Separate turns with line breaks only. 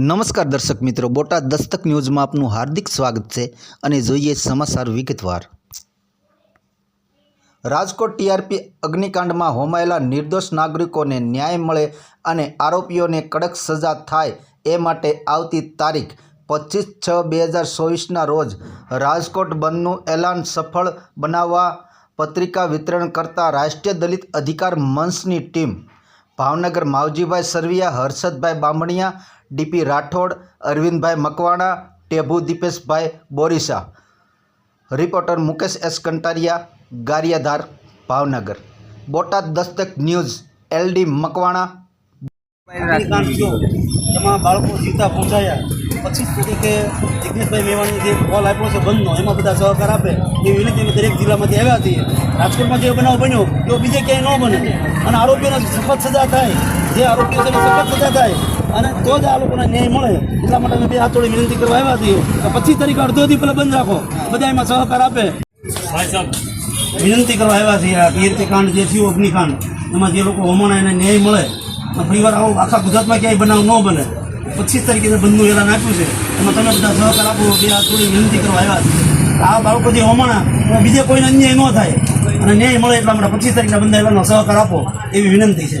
નમસ્કાર દર્શક મિત્રો, બોટાદ દસ્તક ન્યૂઝમાં આપનું હાર્દિક સ્વાગત છે અને જોઈએ સમાચાર વિગતવાર. રાજકોટ ટીઆરપી અગ્નિકાંડમાં હોમાયેલા નિર્દોષ નાગરિકોને ન્યાય મળે અને આરોપીઓને કડક સજા થાય એ માટે આવતી તારીખ પચીસ છ બે હજાર ચોવીસના રોજ રાજકોટ બંધનું એલાન સફળ બનાવવા પત્રિકા વિતરણ કરતા રાષ્ટ્રીય દલિત અધિકાર મંચની team. Bhavnagar Mavjibhai Sarvaiya, Harshadbhai Bamaniya DP Rathod, Arvindbhai Makwana, ટેભુ Dipeshbhai Borisa. Reporter Mukesh S Kantariya, Gariyadhar Bhavnagar. Botad Dastak news, LD Makwana.
એમાં બાળકો જીવતા પહોંચાયા. પચીસ તારીખે જિગ્નેશભાઈ મેવાણી જે કોલ આપ્યો છે બંધનો, એમાં બધા સહકાર આપે. એ વિનંતી દરેક જિલ્લામાંથી આવ્યા છીએ. રાજકોટમાં જે બનાવ બન્યો તેઓ બીજે ક્યાંય ન બને. અને આરોપીઓને સખત સજા થાય. જે આરોપીઓ સખત સજા થાય. અને તો જ આ લોકોને ન્યાય મળે. એટલા માટે અમે બે હાથોડી વિનંતી કરવા આવ્યા છીએ કે પચીસ તારીખે અડધોથી પહેલાં બંધ રાખો. બધા એમાં સહકાર આપે. વિનંતી કરવા આવ્યા છીએ આ કીર્તિકાંડ જે થયું અગ્નિકાંડ એમાં જે લોકો હોમણા એને ન્યાય મળે. અને ફરીવાર આવો આખા ગુજરાતમાં ક્યાંય બનાવ ન બને. પચીસ તારીખે બંધનું એલાન આપ્યું છે. એમાં તમે બધા સહકાર આપો બે હાથ થોડી વિનંતી કરવા આવ્યા છીએ. આ બાળકો જે હોમણા બીજે કોઈને અન્યાય ન થાય. અને ન્યાય મળે એટલા માટે પચીસ તારીખના બંધ એલાનનો સહકાર આપો એવી વિનંતી છે.